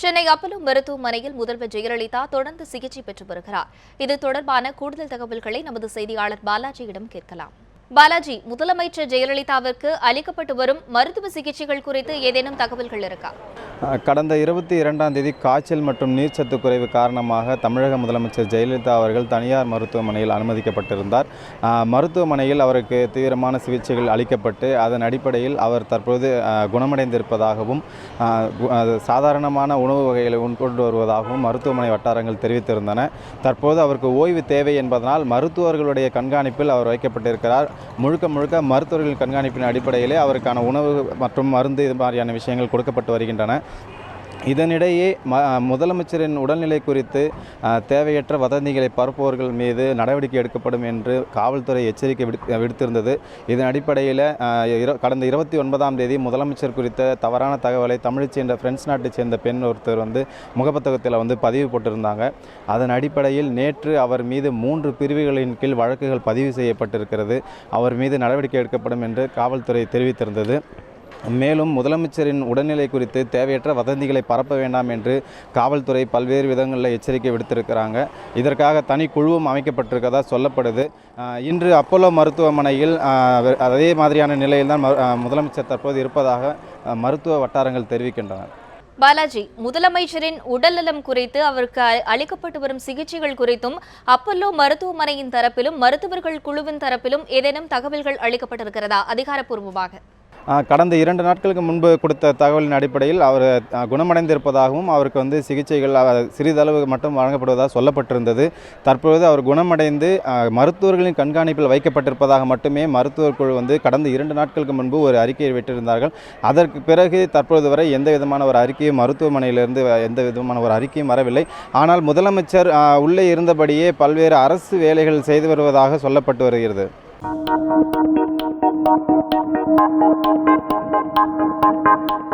Chennai Apollo மருத்துவமனையில் முதல்வர் ஜெயலலிதா தொடர்ந்து சிகிச்சை பெற்று வருகிறார். இது தொடர்பான கூடுதல் தகவல்களை நமது செய்தியாளர் பாலாஜியிடம் கேட்கலாம். பாலாஜி முதலமைச்சர் ஜெயலலிதாவிற்கு அளிக்கப்பட்டு வரும் மருத்துவ சிகிச்சைகள் குறித்து ஏதேனும் தகவல்கள் இருக்கா? கடந்த இருபத்தி இரண்டாம் தேதி காய்ச்சல் மற்றும் நீர்ச்சத்து குறைவு காரணமாக தமிழக முதலமைச்சர் ஜெயலலிதா அவர்கள் தனியார் மருத்துவமனையில் அனுமதிக்கப்பட்டிருந்தார். மருத்துவமனையில் அவருக்கு தீவிரமான சிகிச்சைகள் அளிக்கப்பட்டு அதன் அடிப்படையில் அவர் தற்போது குணமடைந்திருப்பதாகவும் அது சாதாரணமான உணவு வகைகளை உட்கொண்டு வருவதாகவும் மருத்துவமனை வட்டாரங்கள் தெரிவித்திருந்தன. தற்போது அவருக்கு ஓய்வு தேவை என்பதனால் மருத்துவர்களுடைய கண்காணிப்பில் அவர் வைக்கப்பட்டிருக்கிறார். முழுக்க முழுக்க மருத்துவர்களின் கண்காணிப்பின் அடிப்படையிலே அவருக்கான உணவு மற்றும் மருந்து இது மாதிரியான விஷயங்கள் கொடுக்கப்பட்டு வருகின்றன. இதனிடையே ம முதலமைச்சரின் உடல்நிலை குறித்து தேவையற்ற வதந்திகளை பரப்புவர்கள் மீது நடவடிக்கை எடுக்கப்படும் என்று காவல்துறை எச்சரிக்கை விடு விடுத்திருந்தது. இதன் அடிப்படையில் கடந்த இருபத்தி ஒன்பதாம் தேதி முதலமைச்சர் குறித்த தவறான தகவலை தமிழை சேர்ந்த ஃப்ரெண்ட்ஸ் நாட்டை சேர்ந்த பெண் ஒருத்தர் வந்து முகப்புத்தகத்தில் வந்து பதிவு போட்டிருந்தாங்க. அதன் அடிப்படையில் நேற்று அவர் மீது மூன்று பிரிவுகளின் கீழ் வழக்குகள் பதிவு செய்யப்பட்டிருக்கிறது. அவர் மீது நடவடிக்கை எடுக்கப்படும் என்று காவல்துறை தெரிவித்திருந்தது. மேலும் முதலமைச்சரின் உடல்நிலை குறித்து தேவையற்ற வதந்திகளை பரப்ப வேண்டாம் என்று காவல்துறை பல்வேறு விதங்களில் எச்சரிக்கை விடுத்திருக்கிறாங்க. இதற்காக தனி குழுவும் அமைக்கப்பட்டிருக்கதா சொல்லப்படுது. இன்று அப்போலோ மருத்துவமனையில் அதே மாதிரியான நிலையில் தான் முதலமைச்சர் தற்போது இருப்பதாக மருத்துவ வட்டாரங்கள் தெரிவிக்கின்றன. பாலாஜி முதலமைச்சரின் உடல்நலம் குறித்து அவருக்கு அ- அளிக்கப்பட்டு வரும் சிகிச்சைகள் குறித்தும் அப்பல்லோ மருத்துவமனையின் தரப்பிலும் மருத்துவர்கள் குழுவின் தரப்பிலும் ஏதேனும் தகவல்கள் அளிக்கப்பட்டிருக்கிறதா? அதிகாரப்பூர்வமாக. கடந்த இரண்டு நாட்களுக்கு முன்பு கொடுத்த தகவலின் அடிப்படையில் அவர் குணமடைந்திருப்பதாகவும் அவருக்கு வந்து சிகிச்சைகள் சிறிதளவு மட்டும் வழங்கப்படுவதாக சொல்லப்பட்டிருந்தது. தற்பொழுது அவர் குணமடைந்து மருத்துவர்களின் கண்காணிப்பில் வைக்கப்பட்டிருப்பதாக மட்டுமே மருத்துவர் குழு வந்து கடந்த இரண்டு நாட்களுக்கு முன்பு ஒரு அறிக்கையை விட்டிருந்தார்கள். அதற்கு பிறகு தற்பொழுது வரை எந்த விதமான ஒரு அறிக்கையும் மருத்துவமனையிலிருந்து எந்த விதமான ஒரு அறிக்கையும் வரவில்லை. ஆனால் முதலமைச்சர் உள்ளே இருந்தபடியே பல்வேறு அரசு வேலைகள் செய்து வருவதாக சொல்லப்பட்டு வருகிறது. Thank you.